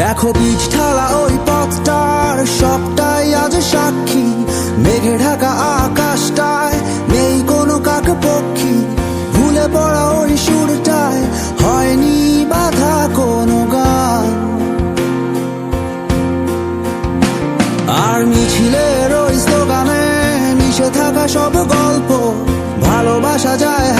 দেখো বীজ ঠালা ওই পথটার, সবটাই আজ সাক্ষী। মেঘে ঢাকা আকাশটায়, নেই কোনো কাক পক্ষী। ভুলে পড়া ওই সুরটায়, হয়নি বাধা কোনো গান। আর মিছিলের ওই স্লোগানে মিশে থাকা সব গল্প, ভালোবাসা যায়